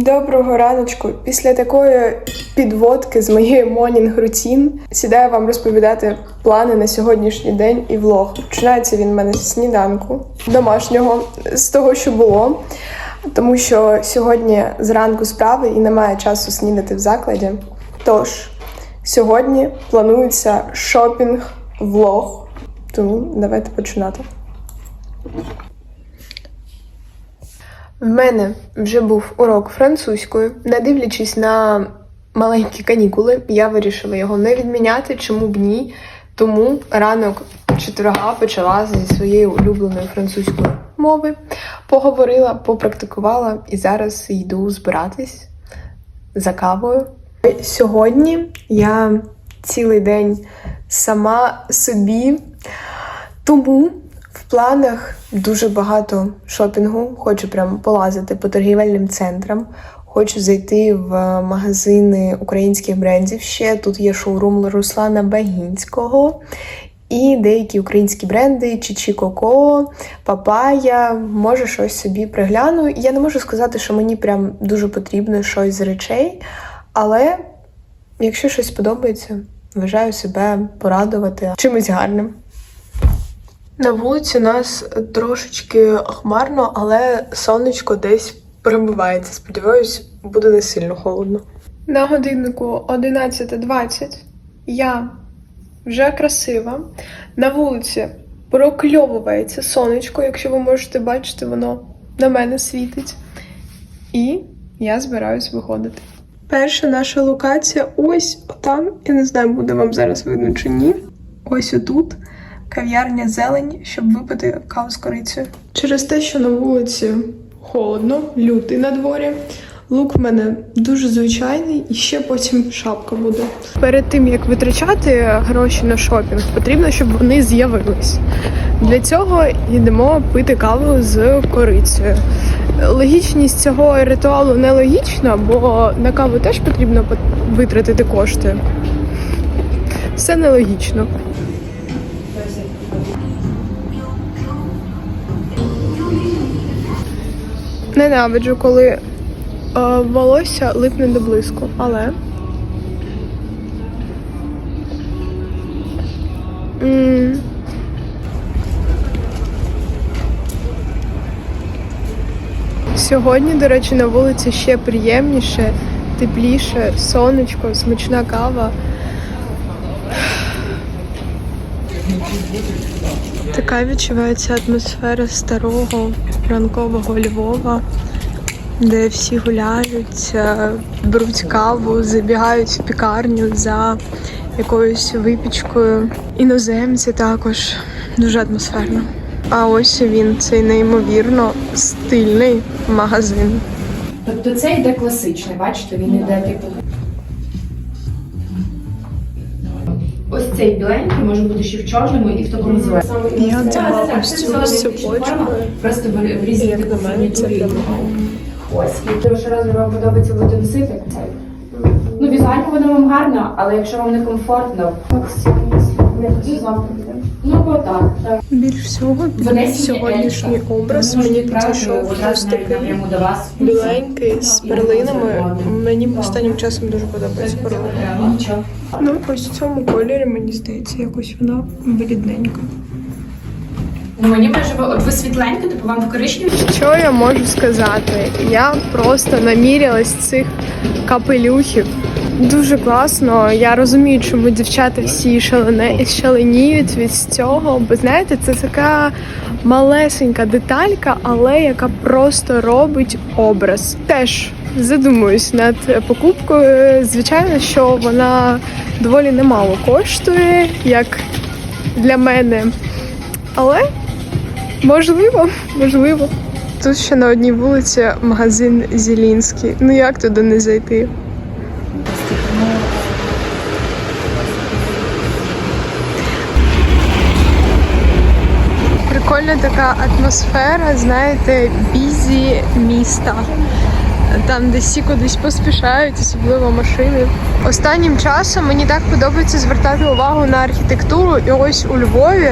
Доброго раночку. Після такої підводки з моєї morning рутін сідаю вам розповідати плани на сьогоднішній день і влог. Починається він в мене з сніданку домашнього, з того, що було. Тому що сьогодні зранку справи і немає часу снідати в закладі. Тож, сьогодні планується шопінг-влог. Тому давайте починати. В мене вже був урок французької. Не дивлячись на маленькі канікули, я вирішила його не відміняти, чому б ні. Тому ранок четверга почала зі своєї улюбленої французької мови. Поговорила, попрактикувала і зараз йду збиратись за кавою. Сьогодні я цілий день сама собі, тому планах дуже багато шопінгу. Хочу прям полазити по торгівельним центрам. Хочу зайти в магазини українських брендів. Ще тут є шоурум Руслана Багінського. І деякі українські бренди, Чичі Коко, Папая, може щось собі пригляну. Я не можу сказати, що мені прям дуже потрібно щось з речей, але якщо щось подобається, вважаю себе порадувати чимось гарним. На вулиці нас трошечки хмарно, але сонечко десь пробивається. Сподіваюсь, буде не сильно холодно. На годиннику 11.20 я вже красива. На вулиці прокльовується сонечко, якщо ви можете бачити, воно на мене світить. І я збираюсь виходити. Перша наша локація ось там. Я не знаю, буде вам зараз видно чи ні. Ось отут кав'ярня зелень, щоб випити каву з корицею. Через те, що на вулиці холодно, лютий на дворі. Лук в мене дуже звичайний, і ще потім шапка буде. Перед тим як витрачати гроші на шопінг, потрібно, щоб вони з'явились. Для цього йдемо пити каву з корицею. Логічність цього ритуалу не логічна, бо на каву теж потрібно пот- витратити кошти. Все нелогічно. Ненавиджу, коли е, волосся липне до блиску, але. М. Сьогодні, до речі, на вулиці ще приємніше, тепліше, сонечко, смачна кава. Така відчувається атмосфера старого ранкового Львова, де всі гуляють, е, беруть каву, забігають в пікарню за якоюсь випічкою. Іноземці також дуже атмосферно. А ось він, цей неймовірно стильний магазин. Тобто це йде класичний, бачите, він йде типу. Цей біленький може бути ще в чорному і в такому зеленому. Я вдягла ось цю супочку. Просто в, різні Як на мене, це Ось. І перший раз вам подобається буде носити. Ну, візуально воно вам гарно, але якщо вам не комфортно, ну бо так. так. Більш всього сьогоднішній образ мені підійшов ось такий біленький з перлинами. Мені останнім часом дуже подобається перлина. Ну, ось в цьому кольорі, мені здається, якось вона блідненька. Ну, мені майже ви- от ви світленька, типу вам в коричневі. Що я можу сказати? Я просто намірялась цих капелюхів. Дуже класно. Я розумію, чому дівчата всі шалене шаленіють від цього, бо знаєте, це така малесенька деталька, але яка просто робить образ. Теж задумуюсь над покупкою. Звичайно, що вона доволі немало коштує, як для мене. Але Можливо, можливо. Тут ще на одній вулиці магазин Зілінський. Ну як туди не зайти? Прикольна така атмосфера, знаєте, бізі міста. Там, де всі кудись поспішають, особливо машини. Останнім часом мені так подобається звертати увагу на архітектуру. І ось у Львові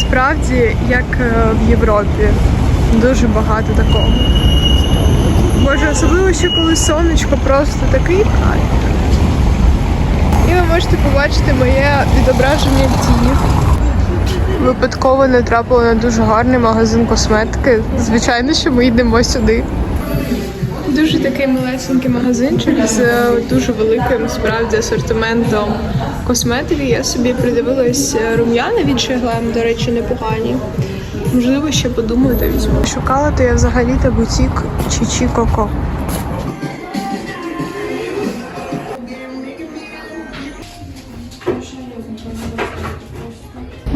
справді як е, в Європі. Дуже багато такого. Боже, особливо ще коли сонечко, просто такий кайф. І ви можете побачити моє відображення в тіні. Випадково натрапила на дуже гарний магазин косметики. Звичайно, що ми йдемо сюди. Дуже такий малесенький магазинчик з дуже великим справді асортиментом косметики. Я собі придивилась рум'яна від Шеглем, до речі, непогані. Можливо, ще подумаю та візьму. Шукала то я взагалі та бутік Чічі Коко.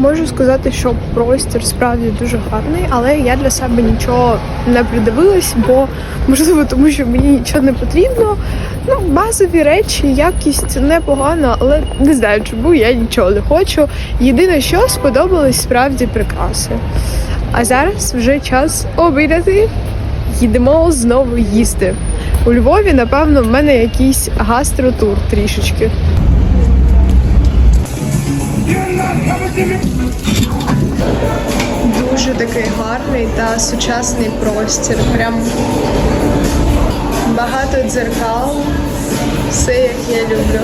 Можу сказати, що простір справді дуже гарний, але я для себе нічого не придивилась, бо можливо, тому що мені нічого не потрібно. Ну, базові речі, якість непогана, але не знаю, чому я нічого не хочу. Єдине, що сподобались справді прикраси. А зараз вже час обідати. Їдемо знову їсти. У Львові, напевно, в мене якийсь гастротур трішечки. Дуже такий гарний та сучасний простір. Прям багато дзеркал. Все як я люблю.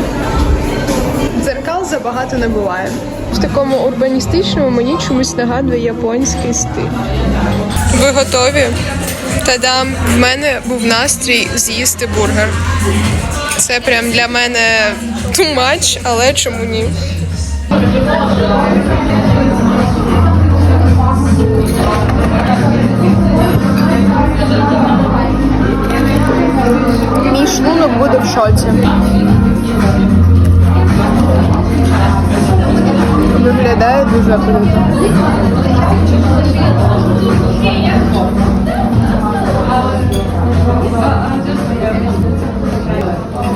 Дзеркал забагато не буває. В такому урбаністичному мені чомусь нагадує японський стиль. Ви готові? Та-дам! В мене був настрій з'їсти бургер. Це прям для мене too much, але чому ні? Мій шлунок буде в шоці. Виглядає дуже круто.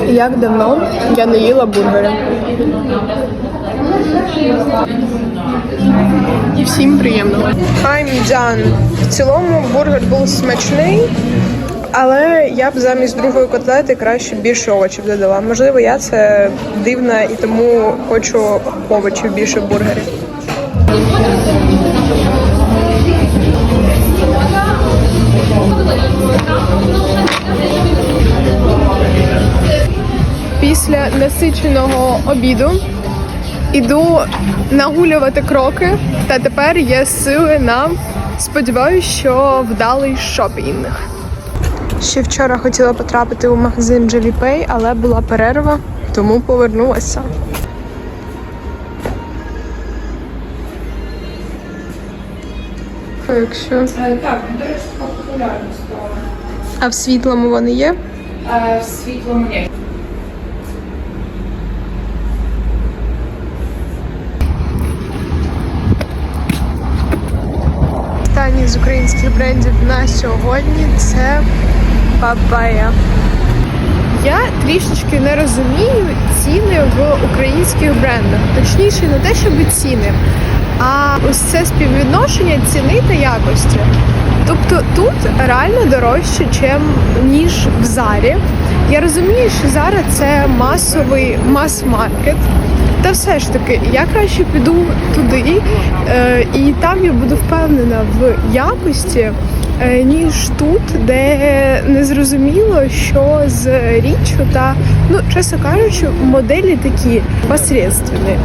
Як давно я не їла бургери. Всім приємного. I'm done. В цілому бургер був смачний, але я б замість другої котлети краще більше овочів додала. Можливо, я це дивна і тому хочу овочів більше в бургері. Після насиченого обіду іду нагулювати кроки, та тепер є сили на сподіваюся, що вдалий шопінг. Ще вчора хотіла потрапити у магазин Jelly але була перерва, тому повернулася. Якщо... Е, Так, до речі, така популярність стала. А в світлому вони є? Е, В світлому ні. Останній з українських брендів на сьогодні це Папая. Я трішечки не розумію ціни в українських брендах. Точніше, не те, щоб ціни, а ось це співвідношення ціни та якості. Тобто тут реально дорожче, чим ніж в зарі. Я розумію, що зараз це масовий мас-маркет. Та все ж таки, я краще піду туди, е, і там я буду впевнена в якості, е, ніж тут, де не зрозуміло, що з річчю та, ну, чесно кажучи, моделі такі посередственні.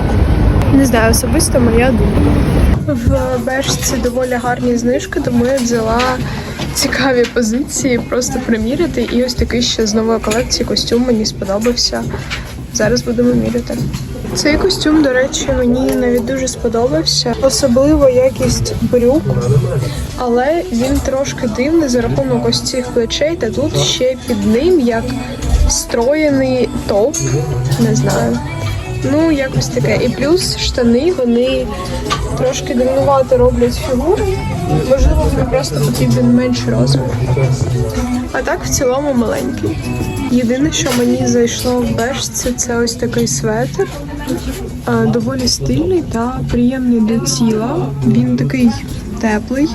Не знаю, особисто моя думка. В Бешці доволі гарні знижки, тому я взяла цікаві позиції, просто приміряти. І ось такий ще з нової колекції костюм мені сподобався. Зараз будемо міряти. Цей костюм, до речі, мені навіть дуже сподобався. Особливо якість брюк, але він трошки дивний за рахунок ось цих плечей, та тут ще під ним як встроєний топ. Не знаю. Ну, якось таке. І плюс штани вони трошки дивнувато роблять фігуру. Можливо, мені просто потрібен менший розмір. А так в цілому маленький. Єдине, що мені зайшло в бешці, це ось такий светр. Доволі стильний та приємний до тіла. Він такий теплий.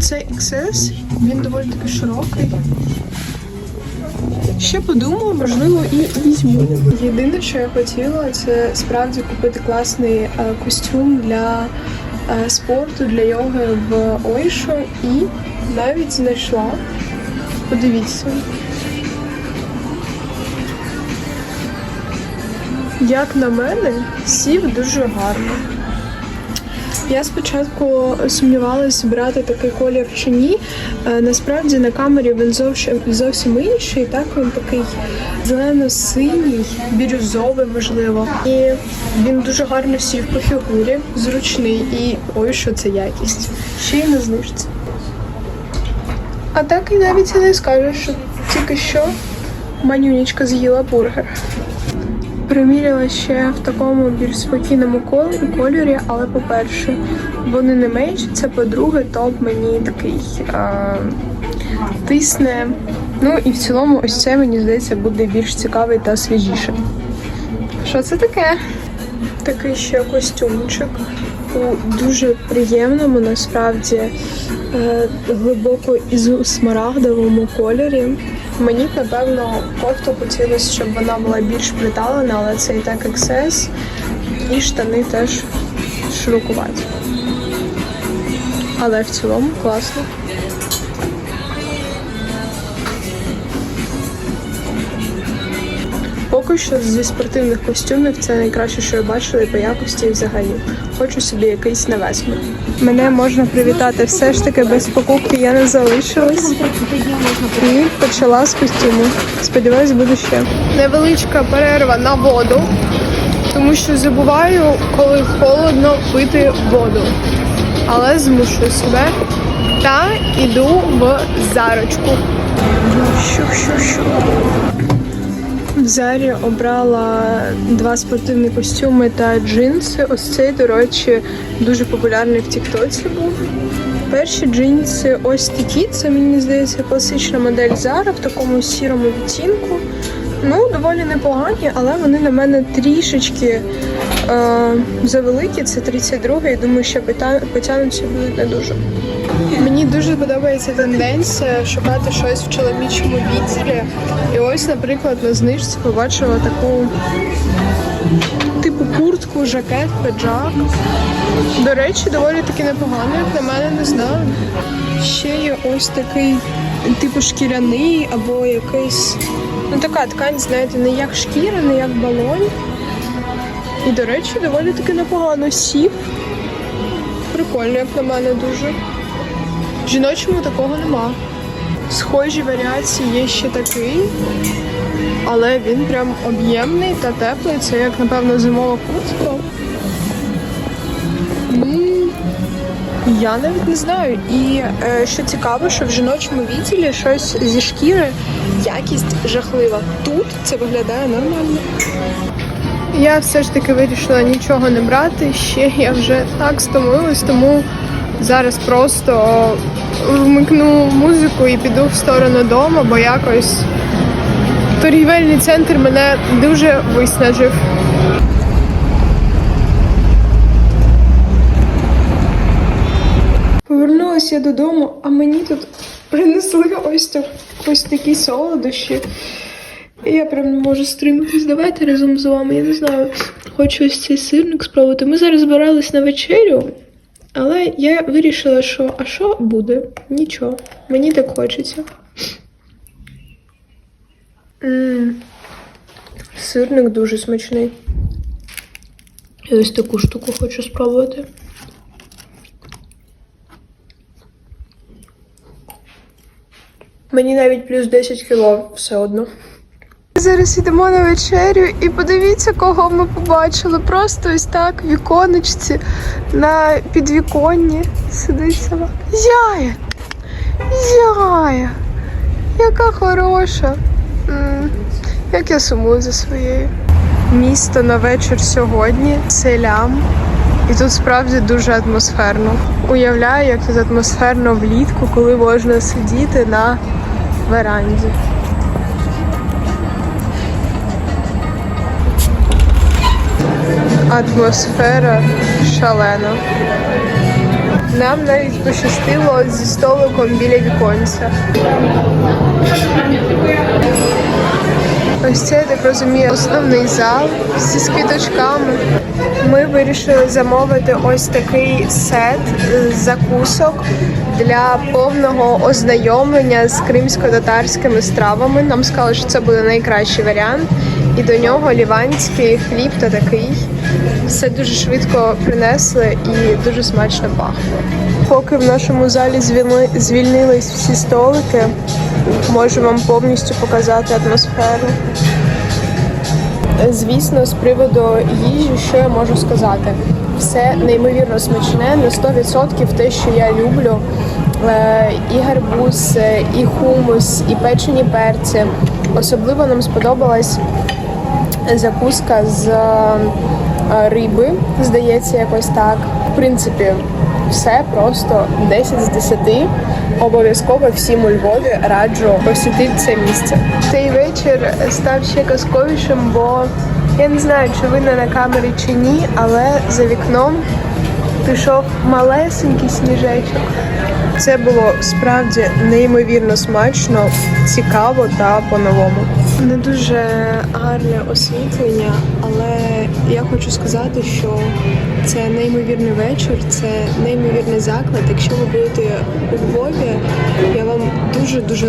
Це XS, він доволі таки широкий. Ще подумала, можливо, і візьму. Єдине, що я хотіла, це справді купити класний е, костюм для е, спорту, для йоги в Ойшо і навіть знайшла. Подивіться. Як на мене, сів дуже гарно. Я спочатку сумнівалася, брати такий колір чи ні. Е, Насправді на камері він зовсім зовсім інший. Так він такий зелено-синій, бірюзовий, можливо. І він дуже гарно сів по фігурі, зручний і ой, що це якість. Ще й на знижці. А так і навіть і не скажеш, що тільки що манюнічка з'їла бургер. Приміряла ще в такому більш спокійному кол- кольорі, але по-перше, вони не менші, це по-друге, топ мені такий е- тисне. Ну і в цілому, ось це мені здається буде більш цікавий та свіжіший. Що це таке? Такий ще костюмчик у дуже приємному, насправді е, глибоко із смарагдовому кольорі. Мені б, напевно, кофту хотілося, щоб вона була більш приталена, але це і так ексес. І штани теж шрукувати. Але в цілому класно. Що зі спортивних костюмів це найкраще, що я бачила і по якості і взагалі. Хочу собі якийсь на весну. Мене можна привітати все ж таки без покупки я не залишилась. І почала з костюму. Сподіваюсь, буде ще. Невеличка перерва на воду, тому що забуваю, коли холодно пити воду. Але змушую себе та йду в зарочку. Щу-щу-щу. В Зарі обрала два спортивні костюми та джинси. Ось цей, до речі, дуже популярний в Тіктоці був. Перші джинси ось такі. Це мені здається класична модель Zara в такому сірому відтінку. Ну, доволі непогані, але вони на мене трішечки е, завеликі. Це 32 і думаю, що потя- потягнуться будуть не дуже. Мені дуже подобається тенденція шукати щось в чоловічому відділі. І ось, наприклад, на знижці побачила таку типу куртку, жакет, пиджак. До речі, доволі таки непогано, як на мене, не знаю. Ще є ось такий, типу, шкіряний або якийсь. Ну така ткань, знаєте, не як шкіра, не як балонь. І, до речі, доволі таки непогано сів. Прикольно, як на мене, дуже. Жіночому такого нема. Схожі варіації є ще такий, але він прям об'ємний та теплий. Це як, напевно, зимова куртка. Я навіть не знаю. І е, що цікаво, що в жіночому відділі щось зі шкіри якість жахлива. Тут це виглядає нормально. Я все ж таки вирішила нічого не брати. Ще я вже так стомилась, тому зараз просто вмикну музику і піду в сторону дому, бо якось торгівельний центр мене дуже виснажив. Повернулася я додому, а мені тут принесли ось, так, ось такі солодощі. Я прям не можу стриматись. Давайте разом з вами. Я не знаю, хочу ось цей сирник спробувати. Ми зараз збирались на вечерю, але я вирішила, що а що буде? Нічого. Мені так хочеться. м Сирник дуже смачний. Я ось таку штуку хочу спробувати. Мені навіть плюс 10 кіло все одно. Зараз йдемо на вечерю і подивіться, кого ми побачили. Просто ось так в віконечці на підвіконні сидить сама. Яя! Яя! Яка хороша! Як я сумую за своєю. Місто на вечір сьогодні селям. І тут справді дуже атмосферно. Уявляю, як тут атмосферно влітку, коли можна сидіти на веранді. Атмосфера шалена. Нам навіть пощастило зі столиком біля віконця. Ось це, так розумію, основний зал зі з квіточками. Ми вирішили замовити ось такий сет закусок для повного ознайомлення з кримсько-татарськими стравами. Нам сказали, що це буде найкращий варіант. І до нього ліванський хліб та такий. Все дуже швидко принесли і дуже смачно пахло. Поки в нашому залі звільнились всі столики, можу вам повністю показати атмосферу. Звісно, з приводу їжі, що я можу сказати? Все неймовірно смачне, на 100% те, що я люблю. Е, І гарбуз, е, і хумус, і печені перці. Особливо нам сподобалась закуска з е, риби, здається, якось так. В принципі, все просто 10 з 10. Обов'язково всім у Львові раджу посітити це місце. Цей вечір став ще казковішим, бо я не знаю, чи видно на камері чи ні, але за вікном пішов малесенький сніжечок. Це було справді неймовірно смачно, цікаво та по-новому. Не дуже гарне освітлення, але я хочу сказати, що це неймовірний вечір, це неймовірний заклад. Якщо ви будете у Львові, я вам дуже дуже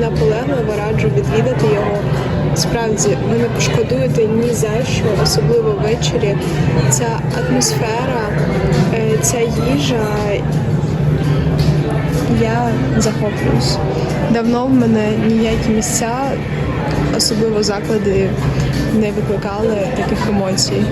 наполегливо раджу відвідати його. Справді, ви не пошкодуєте ні за що, особливо ввечері. Ця атмосфера, е, ця їжа. Я захоплююсь. Давно в мене ніякі місця, особливо заклади, не викликали таких емоцій.